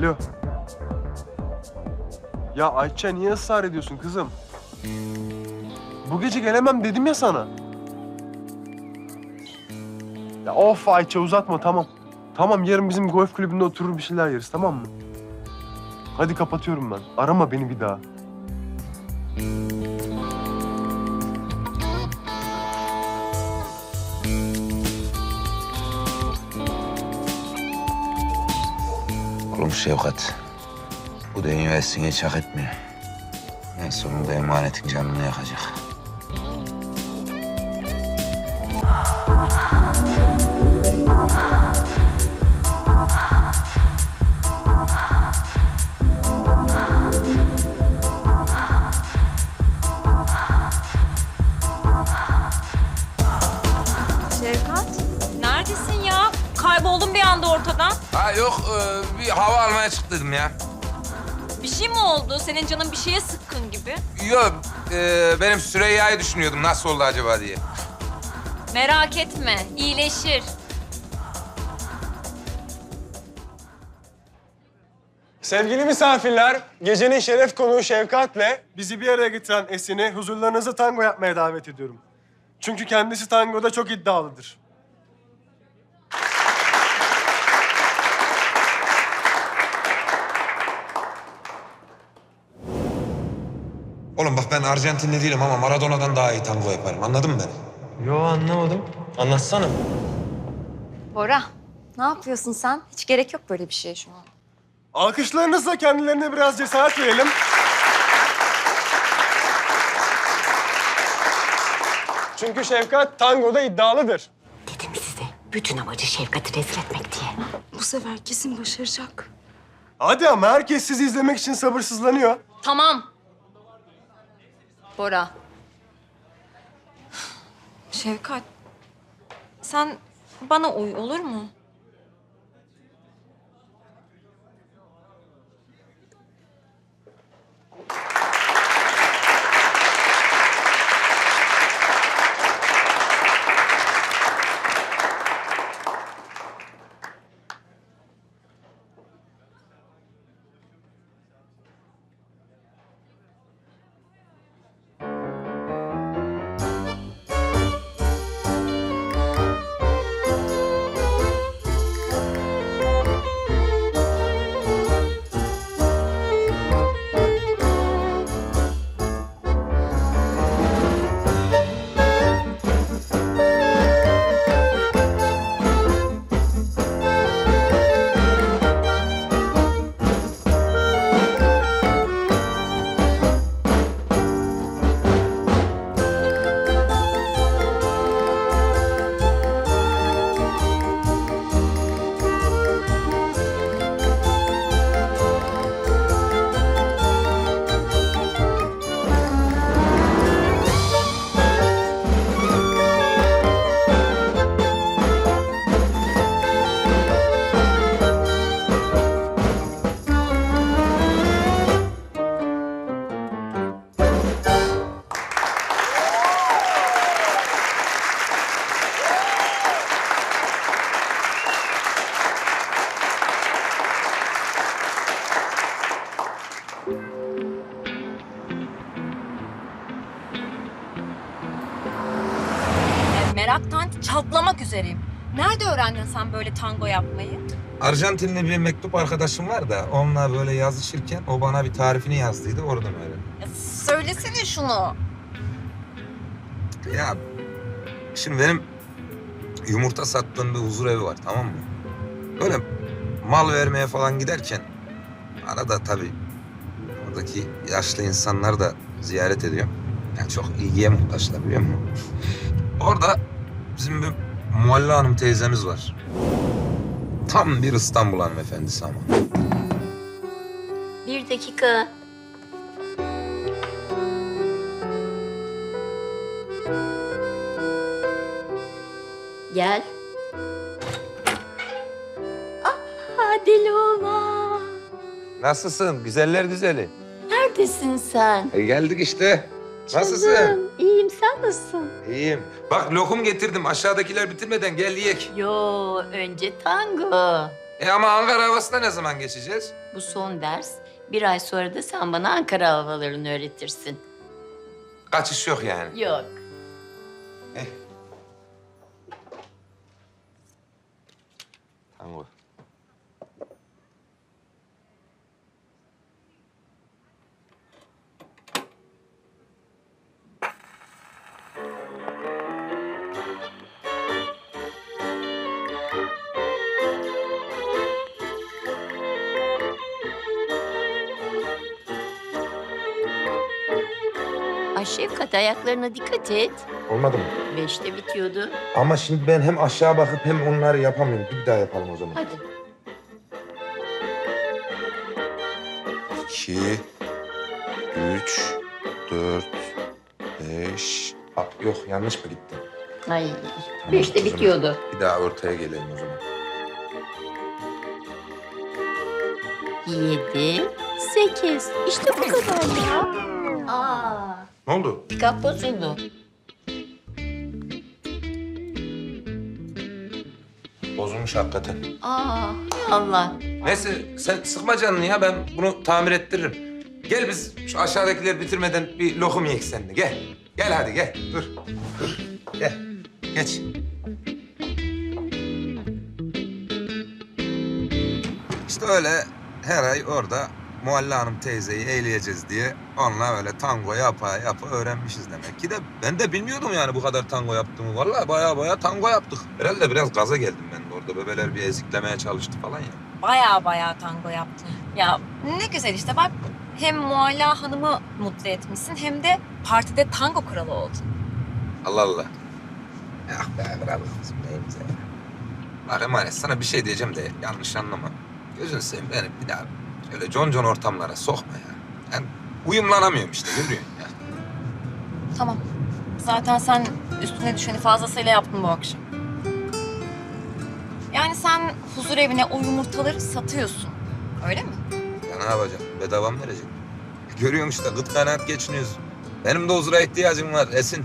Alo. Ya Ayça niye ısrar ediyorsun kızım? Bu gece gelemem dedim ya sana. Ya of Ayça uzatma tamam. Tamam yarın bizim golf kulübünde oturur bir şeyler yeriz tamam mı? Hadi kapatıyorum ben. Arama beni bir daha. Oğlum Şevkat, bu dünya esine hiç hak etmiyor. En sonunda emanetin canını yakacak. Kayboldun bir anda ortadan. Ha yok, e, bir hava almaya çıktım ya. Bir şey mi oldu? Senin canın bir şeye sıkkın gibi. Yok, e, benim Süreyya'yı düşünüyordum nasıl oldu acaba diye. Merak etme, iyileşir. Sevgili misafirler, gecenin şeref konuğu Şevkat'le bizi bir araya getiren Esin'i huzurlarınızda tango yapmaya davet ediyorum. Çünkü kendisi tangoda çok iddialıdır. Oğlum bak ben Arjantinli değilim ama Maradona'dan daha iyi tango yaparım. Anladın mı beni? Yo anlamadım. Anlatsana. Bora, ne yapıyorsun sen? Hiç gerek yok böyle bir şeye şu an. Alkışlarınızla kendilerine biraz cesaret verelim. Çünkü Şevkat tangoda iddialıdır. Dedim size. Bütün amacı Şevkat'i rezil etmek diye. Bu sefer kesin başaracak. Hadi ama herkes sizi izlemek için sabırsızlanıyor. Tamam. Bora, Şevkat, sen bana uy olur mu? Meraktan çatlamak üzereyim. Nerede öğrendin sen böyle tango yapmayı? Arjantinli bir mektup arkadaşım var da onunla böyle yazışırken o bana bir tarifini yazdıydı oradan öğrendim. Ya söylesene şunu. Ya şimdi benim yumurta sattığım bir huzur evi var tamam mı? Böyle mal vermeye falan giderken arada tabii oradaki yaşlı insanlar da ziyaret ediyorum. Yani çok ilgiye muhtaçlar biliyor musun? Orada bizim bir Mualla Hanım teyzemiz var. Tam bir İstanbul hanımefendisi ama. Bir dakika. Gel. Ah, deli. Nasılsın? Güzeller güzeli. Neredesin sen? E geldik işte. Nasılsın? Canım, iyiyim. Sen nasılsın? İyiyim. Bak lokum getirdim. Aşağıdakiler bitirmeden gel yiyek. Yo, önce tango. E ama Ankara havasına ne zaman geçeceğiz? Bu son ders. Bir ay sonra da sen bana Ankara havalarını öğretirsin. Kaçış yok yani. Yok. Tango. Şefkat ayaklarına dikkat et. Olmadı mı? Beşte bitiyordu. Ama şimdi ben hem aşağı bakıp hem onları yapamıyorum. Bir daha yapalım o zaman. Hadi. İki, üç, dört, beş... Aa, yok yanlış mı gitti? Ay Tamam, beşte o zaman bitiyordu. Bir daha ortaya gelelim o zaman. Yedi, sekiz. İşte bu kadar ya. Aa, Ne oldu? pikap bozuldu. Bozulmuş hakikaten. Aa, Allah. Neyse sen sıkma canını ya ben bunu tamir ettiririm. Gel biz şu aşağıdakileri bitirmeden bir lokum yiyek seninle. Gel. Gel hadi gel. Dur. Dur. Gel. Geç. İşte öyle her ay orada Mualla Hanım teyzeyi eğleyeceğiz diye onunla öyle tango yapa yapa öğrenmişiz demek ki de ben de bilmiyordum yani bu kadar tango yaptığımı. Vallahi baya baya tango yaptık. Herhalde biraz gaza geldim ben de orada bebeler bir eziklemeye çalıştı falan ya. Baya baya tango yaptın. Ya ne güzel işte bak hem Mualla Hanım'ı mutlu etmişsin hem de partide tango kralı oldun. Allah Allah. Ah be kızım neyimize ya. Bak emanet sana bir şey diyeceğim de yanlış anlama. Gözünü seveyim beni bir daha öyle con con ortamlara sokma ya. Ben uyumlanamıyorum işte görüyorsun ya. Tamam. Zaten sen üstüne düşeni fazlasıyla yaptın bu akşam. Yani sen huzur evine o yumurtaları satıyorsun. Öyle mi? Ya ne yapacağım? Bedava mı verecek? Görüyorsun işte gıt kanaat geçiniyoruz. Benim de huzura ihtiyacım var Esin.